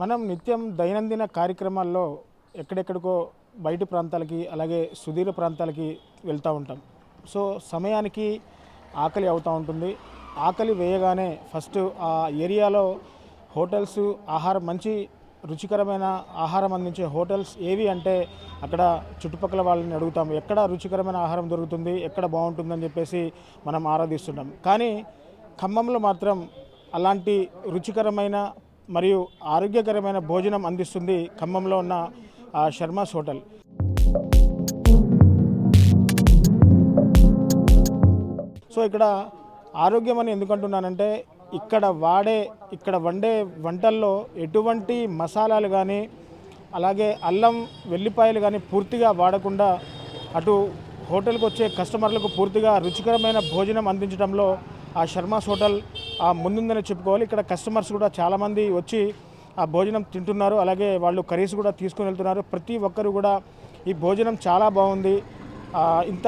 మనం నిత్యం దైనందిన కార్యక్రమాల్లో ఎక్కడెక్కడికో బయటి ప్రాంతాలకి అలాగే సుదీర్ఘ ప్రాంతాలకి వెళ్తూ ఉంటాం. సో సమయానికి ఆకలి అవుతూ ఉంటుంది. ఆకలి వేయగానే ఫస్ట్ ఆ ఏరియాలో హోటల్స్ ఆహారం మంచి రుచికరమైన ఆహారం అందించే హోటల్స్ ఏవి అంటే అక్కడ చుట్టుపక్కల వాళ్ళని అడుగుతాం. ఎక్కడ రుచికరమైన ఆహారం దొరుకుతుంది ఎక్కడ బాగుంటుందని చెప్పేసి మనం ఆరాధిస్తుంటాం. కానీ ఖమ్మంలో మాత్రం అలాంటి రుచికరమైన మరియు ఆరోగ్యకరమైన భోజనం అందిస్తుంది ఖమ్మంలో ఉన్న ఆ శర్మాస్ హోటల్. సో ఇక్కడ ఆరోగ్యం అని ఎందుకంటున్నానంటే ఇక్కడ వాడే ఇక్కడ వండే వంటల్లో ఎటువంటి మసాలాలు కానీ అలాగే అల్లం వెల్లిపాయలు కానీ పూర్తిగా వాడకుండా అటు హోటల్కి వచ్చే కస్టమర్లకు పూర్తిగా రుచికరమైన భోజనం అందించడంలో ఆ శర్మాస్ హోటల్ ముందుందని చెప్పుకోవాలి. ఇక్కడ కస్టమర్స్ కూడా చాలామంది వచ్చి ఆ భోజనం తింటున్నారు. అలాగే వాళ్ళు కర్రీస్ కూడా తీసుకుని వెళ్తున్నారు. ప్రతి ఒక్కరు కూడా ఈ భోజనం చాలా బాగుంది. ఇంత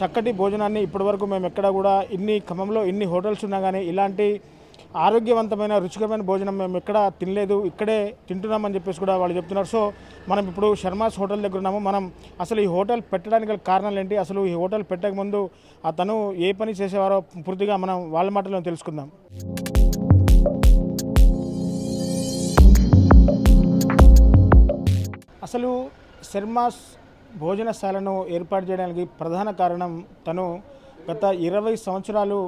చక్కటి భోజనాన్ని ఇప్పటివరకు మేము ఎక్కడ కూడా ఇన్ని ఖమ్మంలో ఇన్ని హోటల్స్ ఉన్నా కానీ ఇలాంటి ఆరోగ్యవంతమైన రుచికరమైన భోజనం మేము ఎక్కడ తినలేదు. ఇక్కడే తింటున్నామని చెప్పేసి కూడా వాళ్ళు చెప్తున్నారు. సో మనం ఇప్పుడు శర్మాస్ హోటల్ దగ్గర ఉన్నాము. మనం అసలు ఈ హోటల్ పెట్టడానికి గల కారణాలు ఏంటి? అసలు ఈ హోటల్ పెట్టక ముందు అతను ఏ పని చేసేవారో పూర్తిగా మనం వాళ్ళ మాటలో తెలుసుకుందాం. అసలు శర్మాస్ భోజనశాలను ఏర్పాటు చేయడానికి ప్రధాన కారణం తను గత ఇరవై సంవత్సరాలు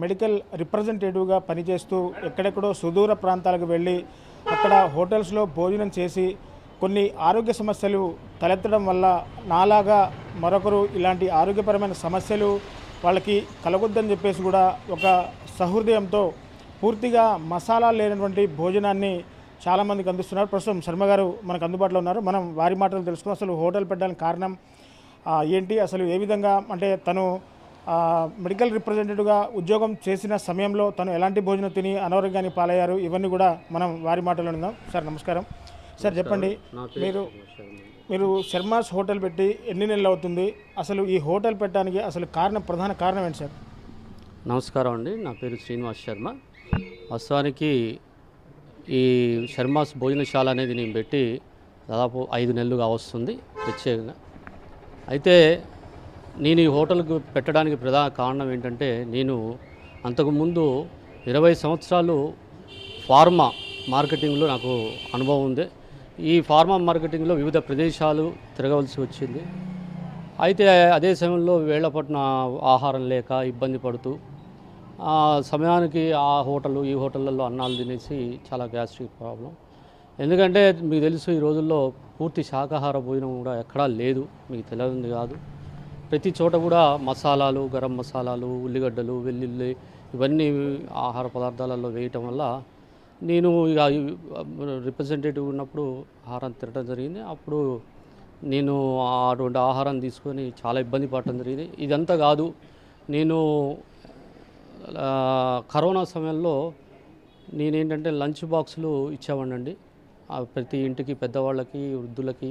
మెడికల్ రిప్రజెంటేటివ్గా పనిచేస్తూ ఎక్కడెక్కడో సుదూర ప్రాంతాలకు వెళ్ళి అక్కడ హోటల్స్లో భోజనం చేసి కొన్ని ఆరోగ్య సమస్యలు తలెత్తడం వల్ల నాలాగా మరొకరు ఇలాంటి ఆరోగ్యపరమైన సమస్యలు వాళ్ళకి కలగొద్దని చెప్పేసి కూడా ఒక సహృదయంతో పూర్తిగా మసాలా లేనటువంటి భోజనాన్ని చాలామందికి అందిస్తున్నారు. ప్రస్తుతం శర్మ గారు మనకు అందుబాటులో ఉన్నారు. మనం వారి మాటలు తెలుసుకుని అసలు హోటల్ పెట్టడానికి కారణం ఏంటి అసలు ఏ విధంగా అంటే తను మెడికల్ రిప్రజెంటేటివ్గా ఉద్యోగం చేసిన సమయంలో తను ఎలాంటి భోజనం తిని అనారోగ్యానికి పాలయ్యారు ఇవన్నీ కూడా మనం వారి మాటలో ఉందాం సార్ నమస్కారం. సార్ చెప్పండి. మీరు మీరు శర్మాస్ హోటల్ పెట్టి ఎన్ని నెలలు అవుతుంది? అసలు ఈ హోటల్ పెట్టడానికి అసలు కారణం ప్రధాన కారణం ఏంటి సార్? నమస్కారం అండి. నా పేరు శ్రీనివాస్ శర్మ. వాస్తవానికి ఈ శర్మాస్ భోజనశాల అనేది నేను పెట్టి దాదాపు ఐదు నెలలుగా వస్తుంది ప్రత్యేకంగా. అయితే నేను ఈ హోటల్కు పెట్టడానికి ప్రధాన కారణం ఏంటంటే నేను అంతకుముందు ఇరవై సంవత్సరాలు ఫార్మా మార్కెటింగ్లో నాకు అనుభవం ఉంది. ఈ ఫార్మా మార్కెటింగ్లో వివిధ ప్రదేశాలు తిరగవలసి వచ్చింది. అయితే అదే సమయంలో వేళ్ళపట్న ఆహారం లేక ఇబ్బంది పడుతూ సమయానికి ఆ హోటల్ ఈ హోటళ్ళల్లో అన్నాలు తినేసి చాలా గ్యాస్ట్రిక్ ప్రాబ్లం. ఎందుకంటే మీకు తెలుసు ఈ రోజుల్లో పూర్తి శాకాహార భోజనం కూడా ఎక్కడా లేదు. మీకు తెలియదు కాదు. ప్రతి చోట కూడా మసాలాలు గరం మసాలాలు ఉల్లిగడ్డలు వెల్లుల్లి ఇవన్నీ ఆహార పదార్థాలలో వేయటం వల్ల నేను ఇక రిప్రజెంటేటివ్ ఉన్నప్పుడు ఆహారం తినడం జరిగింది. అప్పుడు నేను అటువంటి ఆహారం తీసుకొని చాలా ఇబ్బంది పడటం జరిగింది. ఇదంతా కాదు నేను కరోనా సమయంలో నేనేంటంటే లంచ్ బాక్సులు ఇచ్చేవాడినండి. ప్రతి ఇంటికి పెద్దవాళ్ళకి వృద్ధులకి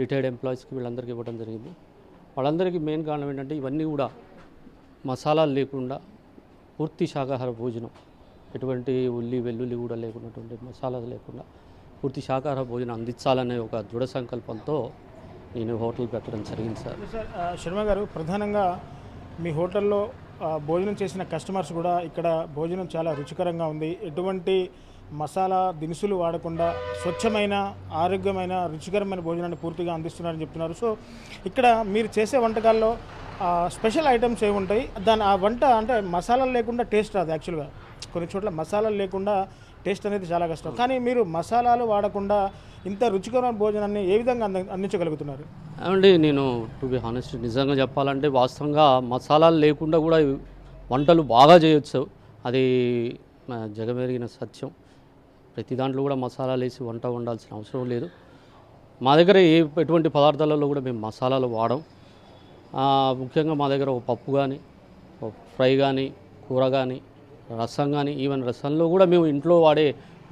రిటైర్డ్ ఎంప్లాయీస్కి వీళ్ళందరికీ ఇవ్వడం జరిగింది. వాళ్ళందరికీ మెయిన్ కారణం ఏంటంటే ఇవన్నీ కూడా మసాలాలు లేకుండా పూర్తి శాకాహార భోజనం. ఎటువంటి ఉల్లి వెల్లుల్లి కూడా లేకున్నటువంటి మసాలాలు లేకుండా పూర్తి శాకాహార భోజనం అందించాలనే ఒక దృఢ సంకల్పంతో నేను హోటల్ పెట్టడం జరిగింది సార్. శర్మ గారు ప్రధానంగా మీ హోటల్లో భోజనం చేసిన కస్టమర్స్ కూడా ఇక్కడ భోజనం చాలా రుచికరంగా ఉంది. ఎటువంటి మసాలా దినుసులు వాడకుండా స్వచ్ఛమైన ఆరోగ్యమైన రుచికరమైన భోజనాన్ని పూర్తిగా అందిస్తున్నారని చెప్తున్నారు. సో ఇక్కడ మీరు చేసే వంటకాల్లో స్పెషల్ ఐటమ్స్ ఏమి ఉంటాయి? దాని ఆ వంట అంటే మసాలాలు లేకుండా టేస్ట్ రాదు యాక్చువల్గా. కొన్ని చోట్ల మసాలాలు లేకుండా టేస్ట్ అనేది చాలా కష్టం. కానీ మీరు మసాలాలు వాడకుండా ఇంత రుచికరమైన భోజనాన్ని ఏ విధంగా అందించగలుగుతున్నారు? అండి నేను టు బి హానెస్ట్ నిజంగా చెప్పాలంటే వాస్తవంగా మసాలాలు లేకుండా కూడా వంటలు బాగా చేయొచ్చు. అది జగమెరిగిన సత్యం. ప్రతి దాంట్లో కూడా మసాలాలు వేసి వంట వండాల్సిన అవసరం లేదు. మా దగ్గర ఏ ఎటువంటి పదార్థాలలో కూడా మేము మసాలాలు వాడం. ముఖ్యంగా మా దగ్గర ఒక పప్పు కానీ ఒక ఫ్రై కానీ కూర కానీ రసం కానీ ఈవెన్ రసంలో కూడా మేము ఇంట్లో వాడే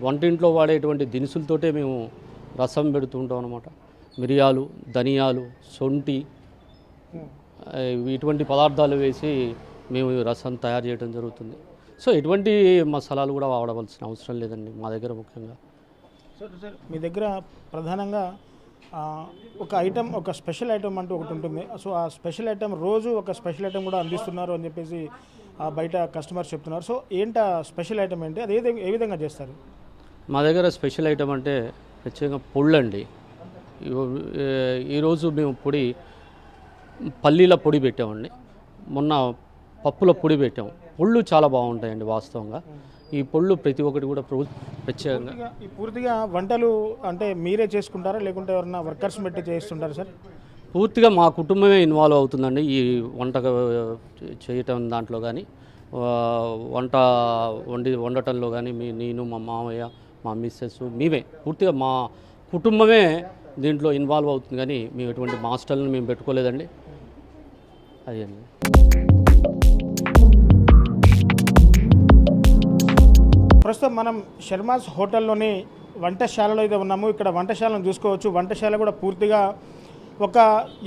వంటింట్లో వాడేటువంటి దినుసులతోటే మేము రసం పెడుతూ ఉంటాం అనమాట మిరియాలు ధనియాలు సొంటి ఇటువంటి పదార్థాలు వేసి మేము రసం తయారు చేయడం జరుగుతుంది. సో ఎటువంటి మసాలాలు కూడా వాడవలసిన అవసరం లేదండి మా దగ్గర ముఖ్యంగా. సార్ సార్ మీ దగ్గర ప్రధానంగా ఒక ఐటమ్ ఒక స్పెషల్ ఐటమ్ అంటూ ఒకటి ఉంటుంది. సో ఆ స్పెషల్ ఐటమ్ రోజు ఒక స్పెషల్ ఐటమ్ కూడా అందిస్తున్నారు అని చెప్పేసి బయట కస్టమర్స్ చెప్తున్నారు. సో ఏంటి ఆ స్పెషల్ ఐటమ్ ఏంటి? అది ఏ విధంగా- ఏ విధంగా చేస్తారు? మా దగ్గర స్పెషల్ ఐటమ్ అంటే ప్రత్యేకంగా పొళ్ళు అండి ఈరోజు మేము పొడి పల్లీల పొడి పెట్టామండి. మొన్న పప్పుల పొడి పెట్టాము పొళ్ళు చాలా బాగుంటాయండి వాస్తవంగా. ఈ పొళ్ళు ప్రతి ఒక్కటి కూడా ప్రత్యేకంగా. పూర్తిగా ఈ పూర్తిగా వంటలు అంటే మీరే చేసుకుంటారా? లేకుంటే ఎవరన్నా వర్కర్స్ పెట్టి చేస్తుంటారా సార్? పూర్తిగా మా కుటుంబమే ఇన్వాల్వ్ అవుతుందండి ఈ వంట చేయటం దాంట్లో కానీ వంట వండి వండటంలో కానీ మీ నేను మా మామయ్య మా మిస్సెస్ మేమే పూర్తిగా మా కుటుంబమే దీంట్లో ఇన్వాల్వ్ అవుతుంది కానీ మేము ఎటువంటి మాస్టర్లను మేము పెట్టుకోలేదండి. అది అండి. ప్రస్తుతం మనం శర్మాస్ హోటల్లోని వంటశాలలో అయితే ఉన్నాము. ఇక్కడ వంటశాలను చూసుకోవచ్చు. వంటశాల కూడా పూర్తిగా ఒక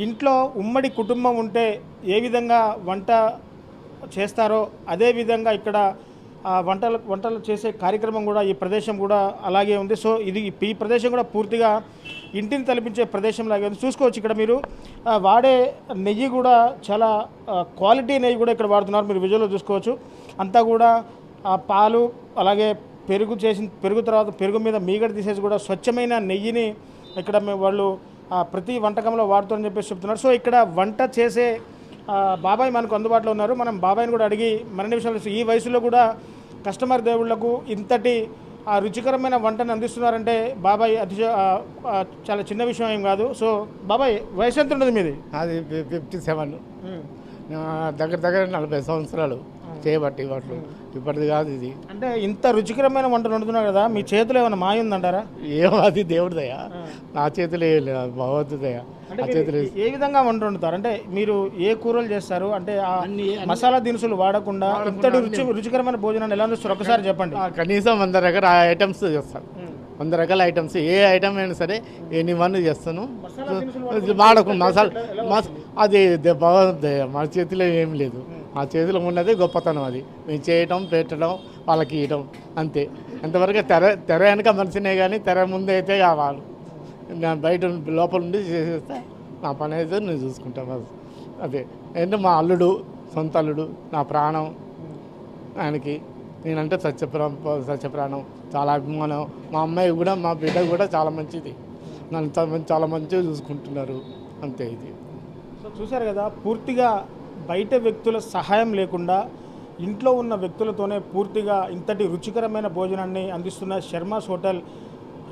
ఇంట్లో ఉమ్మడి కుటుంబం ఉంటే ఏ విధంగా వంట చేస్తారో అదే విధంగా ఇక్కడ వంటలు వంటలు చేసే కార్యక్రమం కూడా ఈ ప్రదేశం కూడా అలాగే ఉంది. సో ఇది ఈ ప్రదేశం కూడా పూర్తిగా ఇంటిని తలపించే ప్రదేశం లాగే ఉంది. చూసుకోవచ్చు ఇక్కడ మీరు. వాడే నెయ్యి కూడా చాలా క్వాలిటీ నెయ్యి కూడా ఇక్కడ వాడుతున్నారు. మీరు విజువల్లో చూసుకోవచ్చు. అంతా కూడా ఆ పాలు అలాగే పెరుగు చేసిన పెరుగు తర్వాత పెరుగు మీద మీగడ తీసేసి కూడా స్వచ్ఛమైన నెయ్యిని ఇక్కడ మేము వాళ్ళు ప్రతి వంటకంలో వాడుతారని చెప్పేసి చెప్తున్నారు. సో ఇక్కడ వంట చేసే బాబాయ్ మనకు అందుబాటులో ఉన్నారు. మనం బాబాయ్ని కూడా అడిగి మరిన్ని విషయాలు ఈ వయసులో కూడా కస్టమర్ దేవుళ్ళకు ఇంతటి ఆ రుచికరమైన వంటను అందిస్తున్నారంటే బాబాయ్ అతిశ ఆ, చాలా చిన్న విషయం ఏం కాదు. సో బాబాయ్ వయసు ఎంత ఉంటుంది మీది? అది ఫిఫ్టీ సెవెన్. దగ్గర దగ్గర నలభై సంవత్సరాలు. చేయబట్టి వాటిలో. ఇప్పటిది కాదు ఇది. అంటే ఇంత రుచికరమైన వంటలు వండుతున్నారు కదా మీ చేతిలో ఏమైనా మాయ ఉందంటారా? ఏమో అది దేవుడి దయ. నా చేతిలో ఏం లేదు అది భగవద్దు దయ. మీరు చేతిలో ఏ- విధంగా వంట వండుతారు? అంటే మీరు ఏ కూరలు చేస్తారు? అంటే ఆ మసాలా దినుసులు వాడకుండా ఇంతటి రుచి రుచికరమైన భోజనాన్ని ఎలా అందిస్తారు ఒకసారి చెప్పండి. కనీసం వంద రకాల ఐటమ్స్ చేస్తాను. వంద రకాల ఐటమ్స్. ఏ ఐటమ్ అయినా సరే ఎన్ని వన్ చేస్తాను. వాడకు మసాలా మస అది మా చేతిలో ఏం లేదు. మా చేతిలో ఉన్నదే గొప్పతనం అది. మేము చేయటం పెట్టడం వాళ్ళకి ఇవ్వడం అంతే. ఎంతవరకు తెర తెర వెనక మనిషినే కానీ తెర ముందు అయితే కావాలి. నేను బయట లోపల ఉండి చేసేస్తే నా పని అయితే నేను చూసుకుంటాను అదే. ఏంటంటే మా అల్లుడు సొంత అల్లుడు నా ప్రాణం ఆయనకి. నేనంటే సత్యప్రా సత్యప్రాణం చాలా అభిమానం. మా అమ్మాయి కూడా మా బిడ్డ కూడా చాలా మంచిది. నన్ను చాలా మంచి- చాలా మంచిగా చూసుకుంటున్నారు. అంతే ఇది. సో చూశారు కదా పూర్తిగా బయట వ్యక్తుల సహాయం లేకుండా ఇంట్లో ఉన్న వ్యక్తులతోనే పూర్తిగా ఇంతటి రుచికరమైన భోజనాన్ని అందిస్తున్న శర్మాస్ హోటల్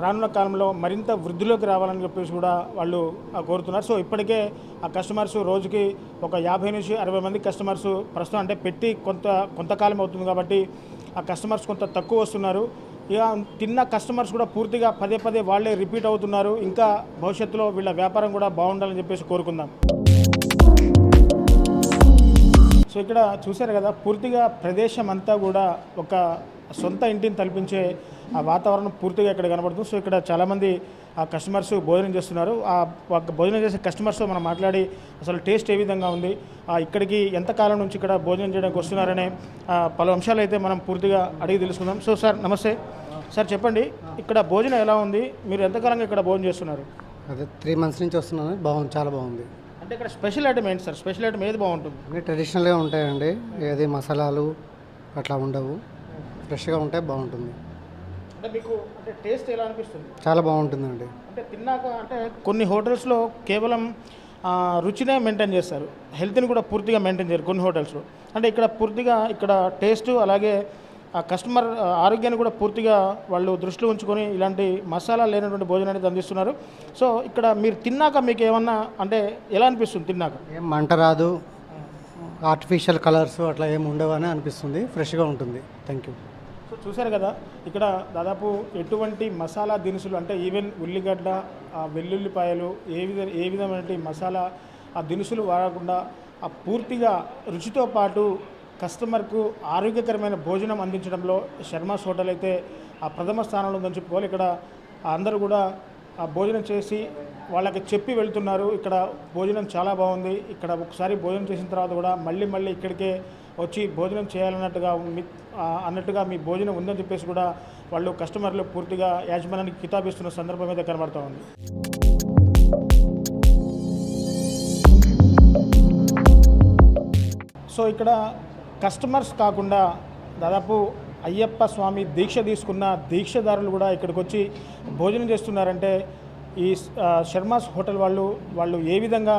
రానున్న కాలంలో మరింత వృద్ధిలోకి రావాలని చెప్పేసి కూడా వాళ్ళు కోరుతున్నారు. సో ఇప్పటికే ఆ కస్టమర్స్ రోజుకి ఒక యాభై నుంచి అరవై మంది కస్టమర్స్ ప్రస్తుతం అంటే పెట్టి కొంత కొంతకాలం అవుతుంది కాబట్టి ఆ కస్టమర్స్ కొంత తక్కువ వస్తున్నారు. ఇక తిన్న కస్టమర్స్ కూడా పూర్తిగా పదే పదే వాళ్ళే రిపీట్ అవుతున్నారు. ఇంకా భవిష్యత్తులో వీళ్ళ వ్యాపారం కూడా బాగుండాలని చెప్పేసి కోరుకుందాం. సో ఇక్కడ చూశారు కదా పూర్తిగా ప్రదేశం అంతా కూడా ఒక సొంత ఇంటిని తలపించే ఆ వాతావరణం పూర్తిగా ఇక్కడ కనబడుతుంది. సో ఇక్కడ చాలామంది ఆ కస్టమర్స్ భోజనం చేస్తున్నారు. ఆ భోజనం చేసే కస్టమర్స్తో మనం మాట్లాడి అసలు టేస్ట్ ఏ విధంగా ఉంది ఆ ఇక్కడికి ఎంత కాలం నుంచి ఇక్కడ భోజనం చేయడానికి వస్తున్నారనే పలు అంశాలు అయితే మనం పూర్తిగా అడిగి తెలుసుకుందాం. సో సార్ నమస్తే. సార్ చెప్పండి ఇక్కడ భోజనం ఎలా ఉంది? మీరు ఎంతకాలంగా ఇక్కడ భోజనం చేస్తున్నారు? అదే త్రీ మంత్స్ నుంచి వస్తున్నాను. బాగుంది చాలా బాగుంది. అంటే ఇక్కడ స్పెషల్ ఐటమ్ ఏంటి సార్? స్పెషల్ ఐటమ్ ఏది బాగుంటుంది? అన్నీ ట్రెడిషనల్గా ఉంటాయండి. ఏది మసాలాలు అట్లా ఉండవు. ఫ్రెష్గా ఉంటే బాగుంటుంది. అంటే మీకు అంటే టేస్ట్ ఎలా అనిపిస్తుంది? చాలా బాగుంటుందండి. అంటే తిన్నాక అంటే కొన్ని హోటల్స్లో కేవలం రుచినే మెయింటైన్ చేస్తారు. హెల్త్ని కూడా పూర్తిగా మెయింటైన్ చేయరు కొన్ని హోటల్స్లో. అంటే ఇక్కడ పూర్తిగా ఇక్కడ టేస్ట్ అలాగే ఆ కస్టమర్ ఆరోగ్యాన్ని కూడా పూర్తిగా వాళ్ళు దృష్టిలో ఉంచుకొని ఇలాంటి మసాలా లేనటువంటి భోజనాన్ని అందిస్తున్నారు. సో ఇక్కడ మీరు తిన్నాక మీకు ఏమన్నా అంటే ఎలా అనిపిస్తుంది తిన్నాక? ఏం మంట రాదు. ఆర్టిఫిషియల్ కలర్స్ అట్లా ఏం ఉండవు అని అనిపిస్తుంది. ఫ్రెష్గా ఉంటుంది. థ్యాంక్ యూ సో చూశారు కదా ఇక్కడ దాదాపు ఎటువంటి మసాలా దినుసులు అంటే ఈవెన్ ఉల్లిగడ్డ వెల్లుల్లిపాయలు ఏ విధ ఏ విధమైన మసాలా ఆ దినుసులు వాడకుండా ఆ పూర్తిగా రుచితో పాటు కస్టమర్కు ఆరోగ్యకరమైన భోజనం అందించడంలో శర్మస్ హోటల్ అయితే ఆ ప్రథమ స్థానంలో ఉందని చెప్పుకోవాలి. ఇక్కడ అందరూ కూడా ఆ భోజనం చేసి వాళ్ళకి చెప్పి వెళ్తున్నారు. ఇక్కడ భోజనం చాలా బాగుంది. ఇక్కడ ఒకసారి భోజనం చేసిన తర్వాత కూడా మళ్ళీ మళ్ళీ ఇక్కడికే వచ్చి భోజనం చేయాలన్నట్టుగా మీ- అన్నట్టుగా మీ భోజనం ఉందని చెప్పేసి కూడా వాళ్ళు కస్టమర్లు పూర్తిగా యాజమాన్యానికి కితాబిస్తున్న సందర్భం అయితే కనబడుతూ ఉంది. సో ఇక్కడ కస్టమర్స్ కాకుండా దాదాపు అయ్యప్ప స్వామి దీక్ష తీసుకున్న దీక్షదారులు కూడా ఇక్కడికి వచ్చి భోజనం చేస్తున్నారంటే ఈ శర్మాస్ హోటల్ వాళ్ళు వాళ్ళు ఏ విధంగా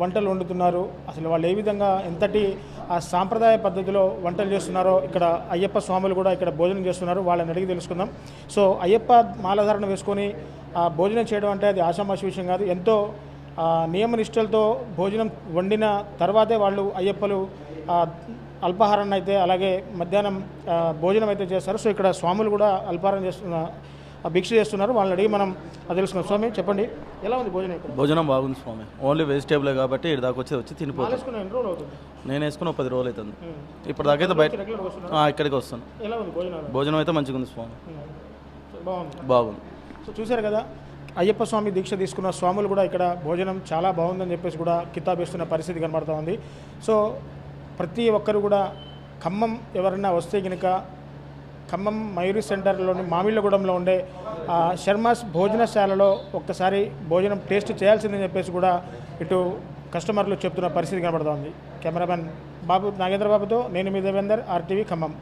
వంటలు వండుతున్నారు అసలు వాళ్ళు ఏ విధంగా ఎంతటి ఆ సాంప్రదాయ పద్ధతిలో వంటలు చేస్తున్నారో ఇక్కడ అయ్యప్ప స్వాములు కూడా ఇక్కడ భోజనం చేస్తున్నారు వాళ్ళని అడిగి తెలుసుకుందాం. సో అయ్యప్ప మాలధారణ వేసుకొని ఆ భోజనం చేయడం అంటే అది ఆషామాషి విషయం కాదు. ఎంతో ఆ, నియమనిష్టలతో భోజనం వండిన తర్వాతే వాళ్ళు అయ్యప్పలు అల్పాహారాన్ని అయితే అలాగే మధ్యాహ్నం భోజనం అయితే చేస్తారు. సో ఇక్కడ స్వాములు కూడా అల్పాహారం చేస్తున్న భిక్ష చేస్తున్నారు. వాళ్ళని అడిగి మనం అది తెలుసుకున్నాం స్వామి చెప్పండి. ఎలా ఉంది భోజనం భోజనం బాగుంది స్వామి. ఓన్లీ వెజిటేబుల్ కాబట్టి ఇక్కడ దాకా వచ్చి వచ్చి తినిపోతాం. మాలేసుకున్న ఎన్ని రోజులు అవుతుంది? నేను వేసుకుని ఒక పది రోజులు అవుతుంది. ఇప్పుడు దాకా అయితే బయట ఇక్కడికి వస్తాను. ఎలా ఉంది భోజనం అయితే మంచిగా ఉంది స్వామి. బాగుంది. బాగుంది. సో చూశారు కదా అయ్యప్ప స్వామి దీక్ష తీసుకున్న స్వాములు కూడా ఇక్కడ భోజనం చాలా బాగుందని చెప్పేసి కూడా కితాబ్ ఇస్తున్న పరిస్థితి కనబడుతూ ఉంది. సో ప్రతి ఒక్కరు కూడా ఖమ్మం ఎవరైనా వస్తే కనుక ఖమ్మం మయూరి సెంటర్లోని మామిళ్ళగూడెంలో ఉండే ఆ, శర్మాస్ భోజనశాలలో ఒక్కసారి భోజనం టేస్ట్ చేయాల్సిందని చెప్పేసి కూడా ఇటు కస్టమర్లు చెప్తున్న పరిస్థితి కనబడుతోంది కెమెరామెన్ బాబు నాగేంద్ర బాబుతో నేను మీ దేవేందర్ ఆర్టీవీ ఖమ్మం.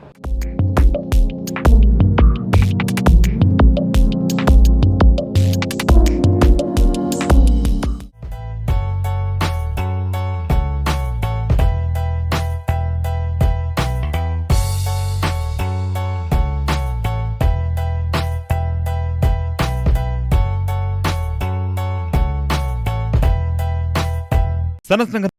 सनस